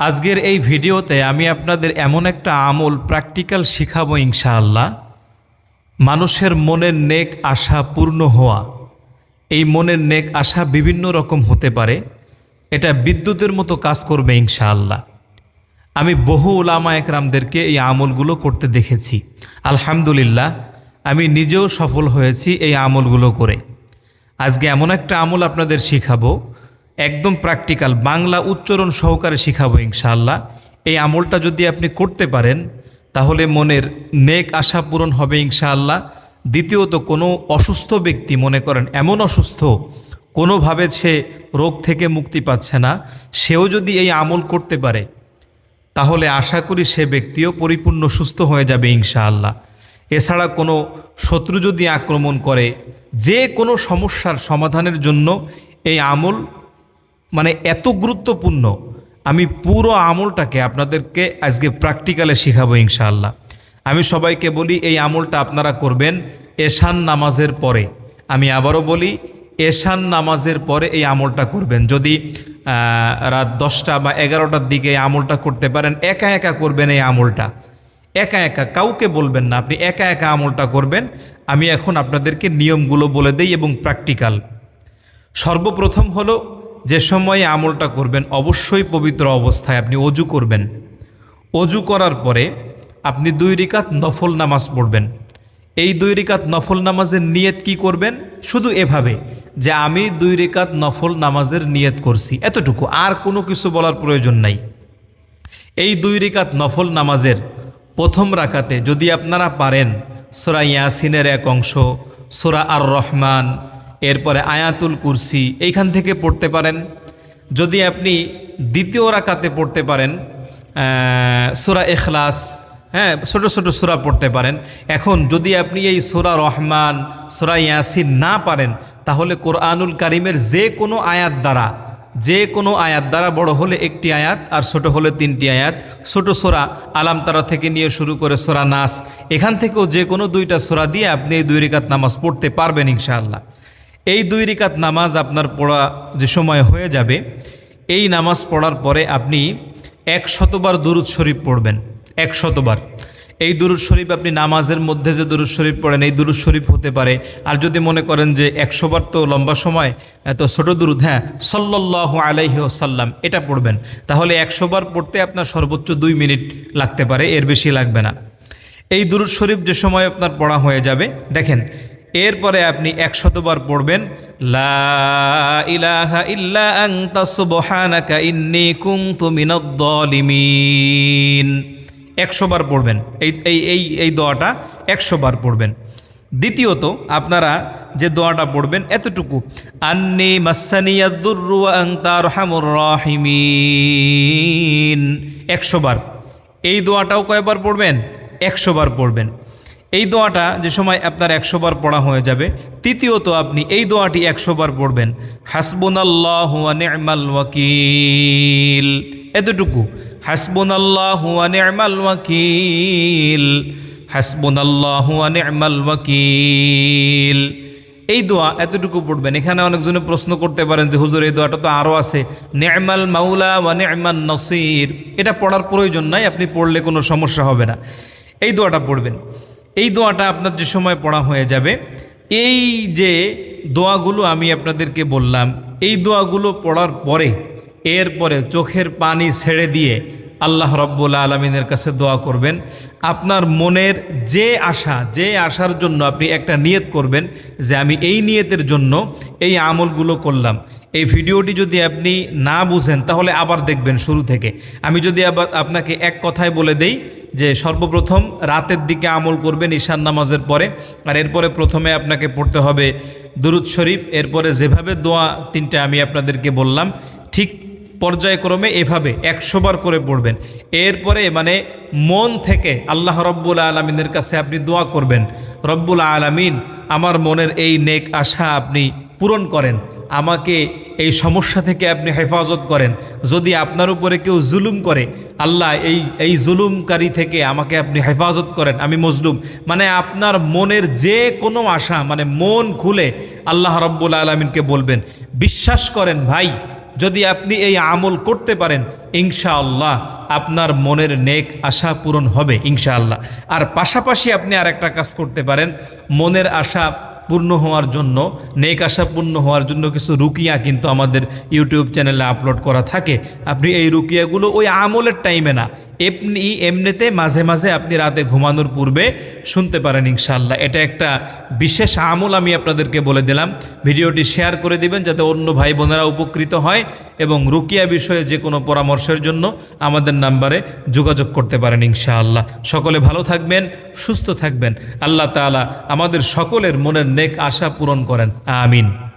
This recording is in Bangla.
আজকের এই ভিডিওতে আমি আপনাদের এমন একটা আমল প্র্যাকটিক্যাল শিখাবো ইনশাআল্লাহ। মানুষের মনের নেক আশা পূর্ণ হওয়া। এই মনের নেক আশা বিভিন্ন রকম হতে পারে। এটা বিদ্যুতের মতো কাজ করবে ইনশাআল্লাহ। আমি বহু ওলামা একরামদেরকে এই আমলগুলো করতে দেখেছি। আলহামদুলিল্লাহ, আমি নিজেও সফল হয়েছি এই আমলগুলো করে। আজকে এমন একটা আমল আপনাদের শিখাবো। একদম প্র্যাকটিক্যাল বাংলা উচ্চারণ সহকারে শিখাবো ইনশাআল্লাহ। এই আমলটা যদি আপনি করতে পারেন, তাহলে মনের নেক আশা পূরণ হবে ইনশাআল্লাহ। দ্বিতীয়ত, কোনো অসুস্থ ব্যক্তি, মনে করেন এমন অসুস্থ, কোনোভাবে সে রোগ থেকে মুক্তি পাচ্ছে না, সেও যদি এই আমল করতে পারে, তাহলে আশা করি সে ব্যক্তিও পরিপূর্ণ সুস্থ হয়ে যাবে ইনশাআল্লাহ। এছাড়া কোনো শত্রু যদি আক্রমণ করে, যে কোনো সমস্যার সমাধানের জন্য এই আমল মানে এত গুরুত্বপূর্ণ, আমি পুরো আমলটাকে আপনাদেরকে আজকে প্র্যাকটিক্যালে শেখাবো ইনশাআল্লাহ। আমি সবাইকে বলি, এই আমলটা আপনারা করবেন এশান নামাজের পরে। আমি আবারও বলি এশান নামাজের পরে এই আমলটা করবেন। যদি রাত দশটা বা এগারোটার দিকে এই আমলটা করতে পারেন, একা একা করবেন এই আমলটা। একা একা, কাউকে বলবেন না, আপনি একা একা আমলটা করবেন। আমি এখন আপনাদেরকে নিয়মগুলো বলে দেই এবং প্র্যাকটিক্যাল সর্বপ্রথম হলো যে সময়ে আমলটা করবেন, অবশ্যই পবিত্র অবস্থায় আপনি অজু করবেন। অজু করার পরে আপনি দুই রিকাত নফল নামাজ পড়বেন। এই দুই রিকাত নফল নামাজের নিয়ত কি করবেন? শুধু এভাবে যে আমি দুই রিকাত নফল নামাজের নিয়ত করছি। এতটুকু, আর কোনো কিছু বলার প্রয়োজন নাই। এই দুই রিকাত নফল নামাজের প্রথম রাকাতে যদি আপনারা পারেন, সোরা ইয়াসিনের এক অংশ, সোরা আর রহমান এরপরে আয়াতুল কুরসি, এইখান থেকে পড়তে পারেন। যদি আপনি দ্বিতীয় রাকাতে পড়তে পারেন সোরা এখলাস হ্যাঁ ছোটো ছোটো সোরা পড়তে পারেন। এখন যদি আপনি এই সোরা রহমান, সোরা ইয়াসিন না পারেন, তাহলে কোরআনুল কারিমের যে কোনো আয়াত দ্বারা, যে কোনো আয়াত দ্বারা বড় হলে একটি আয়াত আর ছোট হলে তিনটি আয়াত। ছোট সোরা আলাম তারা থেকে নিয়ে শুরু করে সোরা নাস, এখান থেকেও যে কোনো দুইটা সোরা দিয়ে আপনি এই দুই রিকাত নামাজ পড়তে পারবেন ইনশাআল্লাহ। এই দুই রিকাত নামাজ আপনার পড়া যে সময় হয়ে যাবে, এই নামাজ পড়ার পরে আপনি এক শতবার দুরুদ শরীফ পড়বেন এক শতবার এই দুরুদ শরীফ আপনি নামাজের মধ্যে যে দুরুদ শরীফ পড়েন, এই দুরুদ শরীফ হতে পারে। আর যদি মনে করেন যে একশোবার তো লম্বা সময় এত ছোট দুরুদ হ্যাঁ সল্লাহ আলাইহি সাল্লাম এটা পড়বেন। তাহলে একশোবার পড়তে আপনার সর্বোচ্চ দুই মিনিট লাগতে পারে, এর বেশি লাগবে না। এই দুরুদ শরীফ যে সময় আপনার পড়া হয়ে যাবে, দেখেন এরপরে আপনি একশতবার পড়বেন একশোবার পড়বেন, এই এই এই দোয়াটা একশোবার পড়বেন। দ্বিতীয়ত, আপনারা যে দোয়াটা পড়বেন এতটুকু, আন্নি রাহিমিন। একশোবার। এই দোয়াটাও কয়বার পড়বেন? একশোবার পড়বেন। এই দোয়াটা যে সময় আপনার একশোবার পড়া হয়ে যাবে, তৃতীয়ত আপনি এই দোয়াটি একশোবার পড়বেন। হাসবুনাল্লাহ নি'মাল ওয়াকিল। এতটুকু। হাসবুনাল্লাহ নি'মাল ওয়াকিল। হাসবুনাল্লাহ নি'মাল ওয়াকিল। এই দোয়া এতটুকু পড়বেন। এখানে অনেকজনে প্রশ্ন করতে পারেন যে, হুজুর, এই দোয়াটা তো আরও আছে। নেমাল মাউলা ওয়া নেমান নসির। এটা পড়ার প্রয়োজন নাই, আপনি পড়লে কোনো সমস্যা হবে না। এই দোয়াটা পড়বেন। এই দোয়াটা আপনার যে সময় পড়া হয়ে যাবে, এই যে দোয়াগুলো আমি আপনাদেরকে বললাম, এই দোয়াগুলো পড়ার পরে, এরপরে চোখের পানি ছেড়ে দিয়ে আল্লাহ রব্বুল আলমিনের কাছে দোয়া করবেন। আপনার মনের যে আশা, যে আশার জন্য আপনি একটা নিয়ত করবেন যে আমি এই নিয়তের জন্য এই আমলগুলো করলাম। এই ভিডিওটি যদি আপনি না বুঝেন, তাহলে আবার দেখবেন শুরু থেকে। আমি যদি আবার আপনাকে এক কথায় বলে দেই যে সর্বপ্রথম রাতের দিকে আমল করবেন ঈশান নামাজের পরে, আর এরপরে প্রথমে আপনাকে পড়তে হবে দুরুদ শরীফ, এরপরে যেভাবে দোয়া তিনটে আমি আপনাদেরকে বললাম, ঠিক পর্যায়ক্রমে এভাবে একশোবার করে পড়বেন। এরপরে মানে মন থেকে আল্লাহ রব্বুল আলমিনের কাছে আপনি দোয়া করবেন, রব্বুল আলমিন, আমার মনের এই নেক আশা আপনি পূরণ করেন। আমাকে এই সমস্যা থেকে আপনি হেফাজত করেন। যদি আপনার উপরে কেউ জুলুম করে, আল্লাহ এই এই জুলুমকারী থেকে আমাকে আপনি হেফাজত করেন। আমি মজলুম। মানে আপনার মনের যে কোনো আশা মানে মন খুলে আল্লাহ রব্বুল আলমিনকে বলবেন। বিশ্বাস করেন ভাই, যদি আপনি এই আমল করতে পারেন, ইনশাআল্লাহ আপনার মনের নেক আশা পূরণ হবে, ইনশাআল্লাহ। আর পাশাপাশি আপনি আর একটা কাজ করতে পারেন। মনের আশা পূর্ণ হওয়ার জন্য, নেক আশা পূর্ণ হওয়ার জন্য কিছু রুকিয়া কিন্তু আমাদের ইউটিউব চ্যানেলে আপলোড করা থাকে। আপনি এই রুকিয়াগুলো ওই আমলের টাইমে না এমনি, এমনিতে মাঝে মাঝে আপনি রাতে ঘুমানোর পূর্বে শুনতে পারেন ইনশাল্লাহ এটা একটা বিশেষ আমল আমি আপনাদেরকে বলে দিলাম। ভিডিওটি শেয়ার করে দিবেন যাতে অন্য ভাই বোনেরা উপকৃত হয় এবং রুকিয়া বিষয়ে যে কোনো পরামর্শের জন্য আমাদের নাম্বারে যোগাযোগ করতে পারেন ইনশাআল্লাহ। সকলে ভালো থাকবেন, সুস্থ থাকবেন। আল্লাহ তাআলা আমাদের সকলের মনের নেক আশা পূরণ করেন। আমিন।